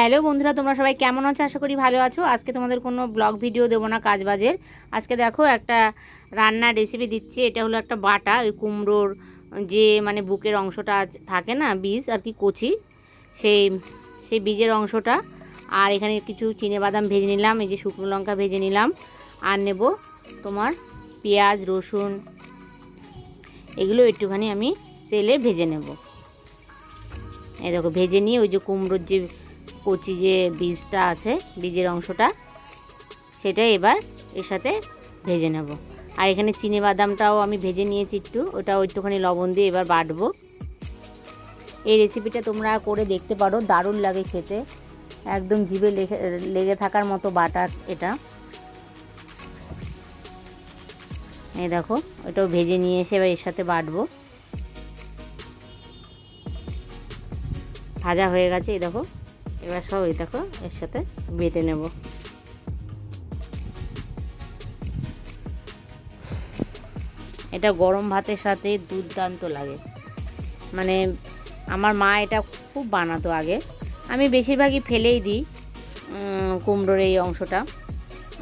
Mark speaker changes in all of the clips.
Speaker 1: Hello বন্ধুরা, তোমরা সবাই কেমন আছো? আশা করি ভালো আছো। আজকে তোমাদের কোনো ব্লগ ভিডিও দেবো না কাজ বাজের আজকে দেখো একটা রান্নার রেসিপি দিচ্ছি। এটা হলো একটা বাটা, ওই কুমড়োর যে মানে বুকের অংশটা থাকে না, বীজ আর কি কচি, সেই সেই বীজের অংশটা। আর এখানে কিছু বাদাম ভেজে নিলাম, এই যে শুকনো লঙ্কা ভেজে নিলাম। আর নেব তোমার পেঁয়াজ, রসুন, এগুলো একটুখানি আমি তেলে ভেজে নেব। এই দেখো, ভেজে নিয়ে ওই যে কুমড়োর যে কচি যে বীজটা আছে, বীজের অংশটা, সেটা এবার এর সাথে ভেজে নেব। আর এখানে চিনি বাদামটাও আমি ভেজে নিয়েছি একটু ওটা একটুখানি লবণ দিয়ে এবার বাটবো। এই রেসিপিটা তোমরা করে দেখতে পারো, দারুণ লাগে খেতে। একদম জিভে লেগে থাকার মতো বাটার এটা। এই দেখো, ওটাও ভেজে নিয়ে এসে এবার এর সাথে বাটবো। ভাজা হয়ে গেছে, এই দেখো। এবার সব এই দেখো এর সাথে বেটে নেব। এটা গরম ভাতের সাথে দুর্দান্ত লাগে। মানে আমার মা এটা খুব বানাতো আগে। আমি বেশিরভাগই ফেলেই দিই কুমড়োর এই অংশটা।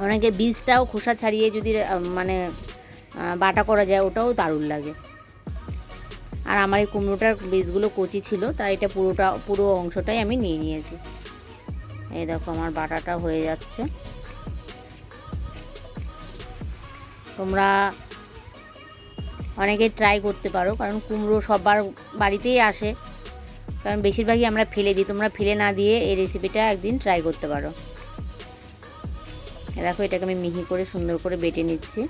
Speaker 1: অনেকে বীজটাও খোসা ছাড়িয়ে যদি মানে বাটা করা যায়, ওটাও দারুণ লাগে। আর আমার এই কুমড়োটার বীজগুলো কচি ছিল, তাই এটা পুরোটা, পুরো অংশটাই আমি নিয়ে নিয়েছি। এই দেখো আমার বাটাটা হয়ে যাচ্ছে। তোমরা অনেকে ট্রাই করতে পারো, কারণ কুমড়ো সবার বাড়িতেই আসে। কারণ বেশিরভাগই আমরা ফেলে দিই, তোমরা ফেলে না দিয়ে এই রেসিপিটা একদিন ট্রাই করতে পারো। দেখো এটাকে আমি মিহি করে সুন্দর করে বেটে নিচ্ছি।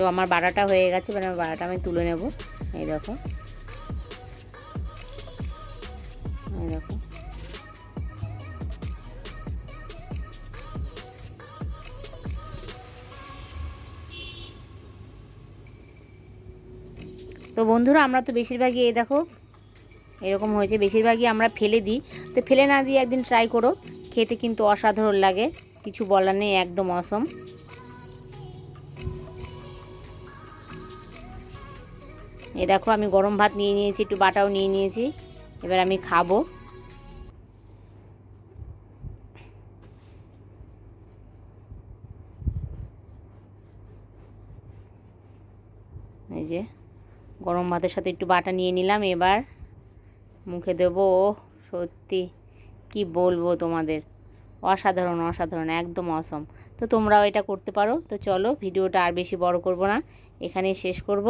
Speaker 1: তো আমার বাড়াটা হয়ে গেছে, এবার আমার বাড়াটা আমি তুলে নেব। এই দেখো। এই দেখো। তো বন্ধুরা, আমরা তো বেশিরভাগই এই দেখো, এরকম হয়েছে। বেশিরভাগই আমরা ফেলে দিই। তো ফেলে না দিয়ে একদিন ট্রাই করো। খেতে কিন্তু অসাধারণ লাগে। কিছু বলার নেই, একদম অসম এই দেখো আমি গরম ভাত নিয়ে নিয়েছি একটু বাটাও নিয়ে নিয়েছি। এবার আমি খাব। এই যে গরম ভাতের সাথে একটু বাটা নিয়ে নিলাম এবার মুখে দেবো। ওহ, সত্যি কি বলব তোমাদের? অসাধারণ অসাধারণ একদম অসম তো তোমরাও এটা করতে পারো। তো চলো ভিডিওটা আর বেশি বড় করব না। এখানেই শেষ করব।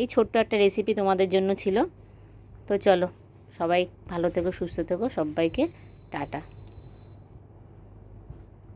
Speaker 1: এই ছোট্ট একটা রেসিপি তোমাদের জন্য ছিল। তো চলো, সবাই ভালো থেকো, সুস্থ থেকো, সবাইকে টাটা।